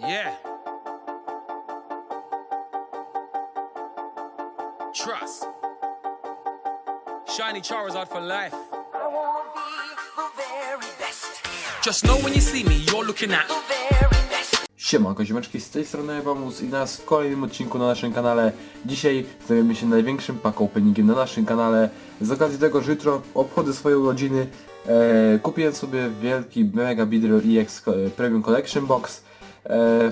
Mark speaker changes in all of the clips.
Speaker 1: Yeah. Trust. Shiny Charizard for life.
Speaker 2: I wanna be the very best,
Speaker 1: Just know when you see me, you're looking at.
Speaker 2: the very best.
Speaker 3: Siemanko ziomeczki, z tej strony Ewamus i nas w kolejnym odcinku na naszym kanale. Dzisiaj zajmiemy się największym pack openingiem na naszym kanale. Z okazji tego, że jutro obchodzę swoje urodziny, e, kupiłem sobie wielki Mega Beedrill EX e, Premium Collection Box,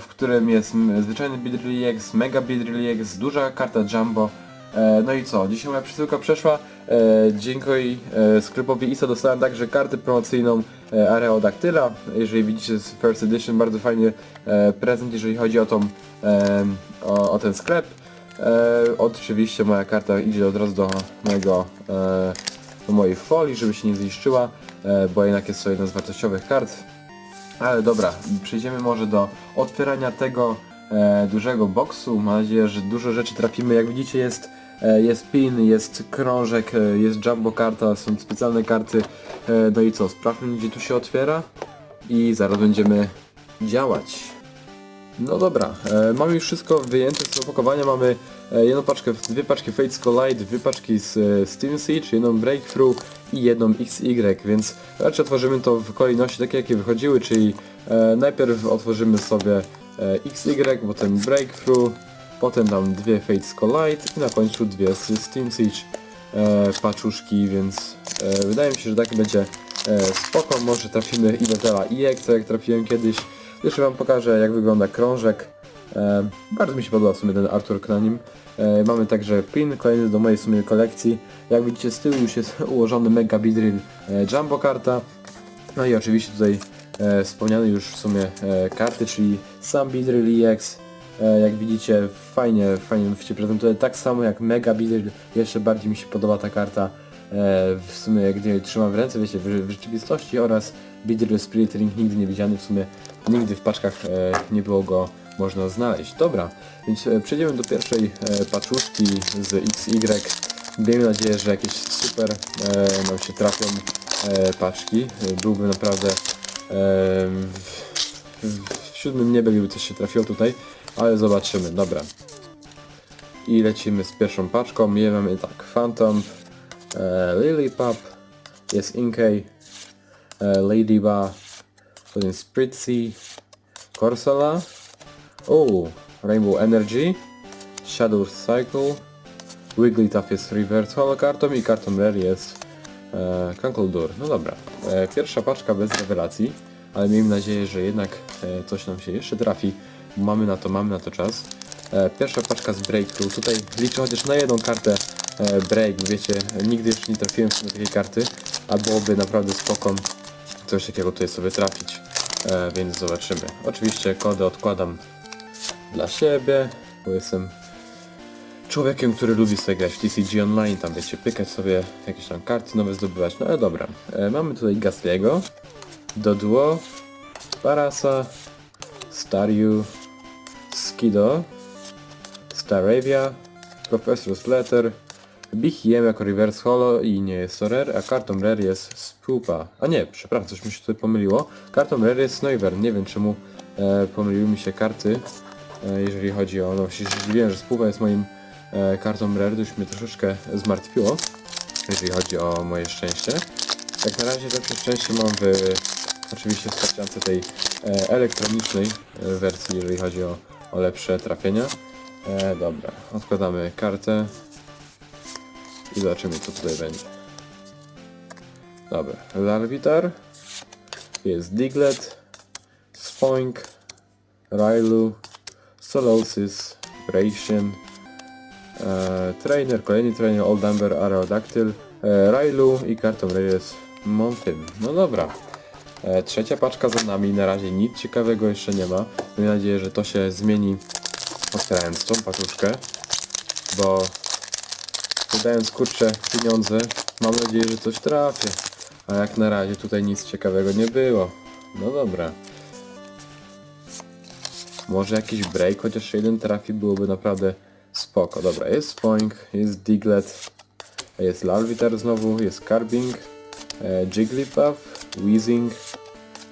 Speaker 3: w którym jest zwyczajny EX, Mega EX, duża karta Jumbo. E, no i co, dzisiaj moja przesyłka przeszła. E, dzięki e, sklepowi ISO dostałem także kartę promocyjną e, Areodactyla. Jeżeli widzicie z First Edition, bardzo fajny e, prezent, jeżeli chodzi o, tą, e, o, o ten sklep. E, oczywiście moja karta idzie od razu do mojego e, do mojej folii, żeby się nie zniszczyła, e, bo jednak jest to jedna z wartościowych kart. Ale dobra, przejdziemy może do otwierania tego e, dużego boksu. Mam nadzieję, że dużo rzeczy trafimy. Jak widzicie jest, e, jest pin, jest krążek, e, jest jumbo karta, są specjalne karty. E, no i co, sprawdźmy gdzie tu się otwiera i zaraz będziemy działać. No dobra, e, mamy już wszystko wyjęte z opakowania, mamy e, jedną paczkę, dwie paczki Fate Skull Light, dwie paczki z e, Steam Siege, jedną Breakthrough i jedną XY, więc raczej otworzymy to w kolejności takie jakie wychodziły, czyli e, najpierw otworzymy sobie e, XY, potem Breakthrough, potem tam dwie Fate Skull Light i na końcu dwie z Steam Siege e, paczuszki, więc e, wydaje mi się, że tak będzie e, spoko, może trafimy i do tela tak jak trafiłem kiedyś. Jeszcze wam pokażę jak wygląda krążek. E, bardzo mi się podoba w sumie ten artwork na nim. E, mamy także pin, kolejny do mojej sumie kolekcji. Jak widzicie z tyłu już jest ułożony Mega Beedrill e, Jumbo karta. No i oczywiście tutaj e, wspomniane już w sumie e, karty, czyli sam Beedrill EX. E, jak widzicie fajnie, fajnie się prezentuje, tak samo jak Mega Beedrill, jeszcze bardziej mi się podoba ta karta. E, w sumie jak gdy trzymam w ręce, wiecie, w rzeczywistości oraz Beedrill Spirit Ring nigdy nie widziany, w sumie nigdy w paczkach e, nie było go można znaleźć. Dobra, więc e, przejdziemy do pierwszej e, paczuszki z XY. Miejmy nadzieję, że jakieś super e, nam się trafią e, paczki. E, Byłby naprawdę e, w, w, siódmym niebie, gdyby coś się trafiło tutaj, ale zobaczymy. Dobra. I lecimy z pierwszą paczką. Je mamy tak, Phantom, e, Lillipup, jest Inkay, e, Ladybug, potem Spritzy, Corsola, o, Rainbow Energy, Shadow Cycle, Wigglytuff jest Reverse Holo kartą i kartą Rare jest e. No dobra, e, pierwsza paczka bez rewelacji, ale miejmy nadzieję, że jednak e, coś nam się jeszcze trafi. Mamy na to, mamy na to czas. E, pierwsza paczka z Breakthrough. Tutaj liczę chociaż na jedną kartę e, Break, wiecie, nigdy jeszcze nie trafiłem na takiej karty, a byłoby naprawdę spoko coś takiego tutaj sobie trafić. E, więc zobaczymy. Oczywiście kody odkładam dla siebie, bo jestem człowiekiem, który lubi sobie grać w TCG Online, tam wiecie, pykać sobie jakieś tam karty nowe zdobywać, no ale dobra. E, mamy tutaj Gastliego, Doduo, Barasa, Staryu, Skido, Staravia, Professor's Letter, Bihiem jako Reverse Holo i nie jest to Rare, a kartą Rare jest Spoopa. A nie, przepraszam, coś mi się tutaj pomyliło. Kartą Rare jest Snoiver, nie wiem czemu e, pomyliły mi się karty, e, jeżeli chodzi o... No zdziwiłem, że Spoopa jest moim e, kartą Rare, to już mnie troszeczkę zmartwiło, jeżeli chodzi o moje szczęście. Jak na razie lepsze szczęście mam w oczywiście w karciance tej e, elektronicznej e, wersji, jeżeli chodzi o, o lepsze trafienia. E, dobra, odkładamy kartę i zobaczymy co tutaj będzie. Dobra, Larvitar, jest Diglett, Spoink, Railu, Solosis, Ration, e, Trainer, kolejny trainer, Old Amber, Aerodactyl, e, Railu i kartą jest Montym. No dobra. E, trzecia paczka za nami, na razie nic ciekawego jeszcze nie ma. Mam nadzieję, że to się zmieni otwierając tą paczuszkę, bo wydając kurcze pieniądze, mam nadzieję, że coś trafię. A jak na razie tutaj nic ciekawego nie było. No dobra. Może jakiś break, chociaż jeden trafi, byłoby naprawdę spoko. Dobra, jest Spoink, jest Diglett, jest Larvitar znowu, jest Carbing, e, Jigglypuff, Weezing,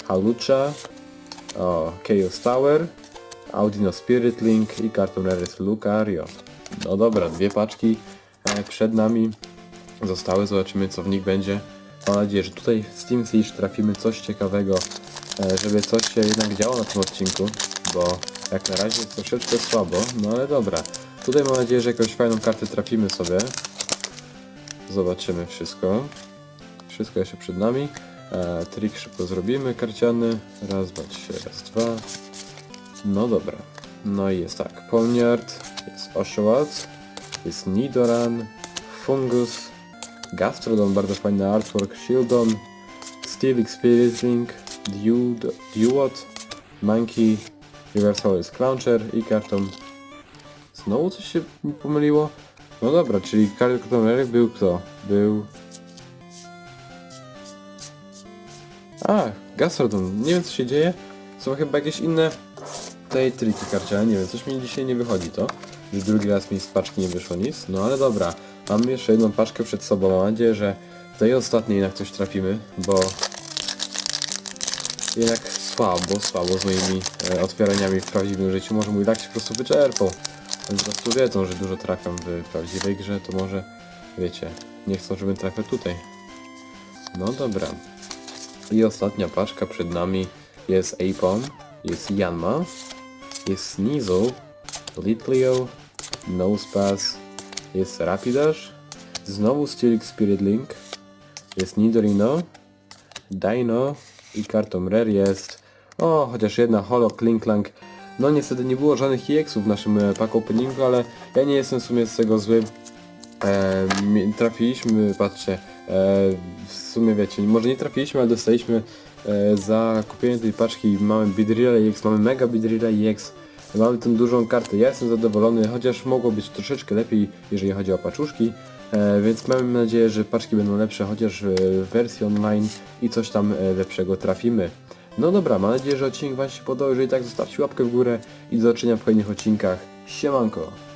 Speaker 3: Halucha, o, Chaos Tower, Audino Spirit Link i Eris Lucario. No dobra, dwie paczki przed nami zostały, zobaczymy co w nich będzie. Mam nadzieję, że tutaj w Steam Siege trafimy coś ciekawego, e, żeby coś się jednak działo na tym odcinku, bo jak na razie jest troszeczkę słabo, no ale dobra. Tutaj mam nadzieję, że jakąś fajną kartę trafimy sobie. Zobaczymy wszystko. Wszystko jeszcze przed nami. E, trik szybko zrobimy, karciany. Raz, dwa, trzy, raz, dwa. No dobra. No i jest tak. Poniard, jest Oshawott, jest Nidoran, Fungus, Gastrodon, bardzo fajny artwork, Shieldon, Steel Dude, Duot, Monkey, Reversal jest Clouncher i karton. Znowu coś się pomyliło? No dobra, czyli karton był kto? Był... A, Gastrodon, nie wiem co się dzieje. Są chyba jakieś inne tej triki karciane, nie wiem, coś mi dzisiaj nie wychodzi to. Już drugi raz mi z paczki nie wyszło nic, no ale dobra. Mam jeszcze jedną paczkę przed sobą, mam nadzieję, że w tej ostatniej jednak coś trafimy, bo jednak słabo, słabo z moimi e, otwieraniami w prawdziwym życiu. Może mój lak się po prostu wyczerpał. Po prostu wiedzą, że dużo trafiam w prawdziwej grze, to może, wiecie, nie chcą, żebym trafiał tutaj. No dobra. I ostatnia paczka przed nami jest Apom, jest Yanma, jest Sneasel, Litleo, Nosepass, jest Rapidash, znowu Steelix Spirit Link, jest Nidorino, Dino i kartą Rare jest... O, chociaż jedna Holo Klinklang. No niestety nie było żadnych EX-ów w naszym e, pack openingu, ale ja nie jestem w sumie z tego zły. E, trafiliśmy, patrzcie, e, w sumie wiecie, może nie trafiliśmy, ale dostaliśmy e, za kupienie tej paczki mamy Bidrilla EX, mamy Mega Bidrilla EX, mamy tą dużą kartę, ja jestem zadowolony, chociaż mogło być troszeczkę lepiej, jeżeli chodzi o paczuszki, e, więc mamy nadzieję, że paczki będą lepsze, chociaż e, w wersji online i coś tam e, lepszego trafimy. No dobra, mam nadzieję, że odcinek Wam się podobał, jeżeli tak zostawcie łapkę w górę i do zobaczenia w kolejnych odcinkach. Siemanko!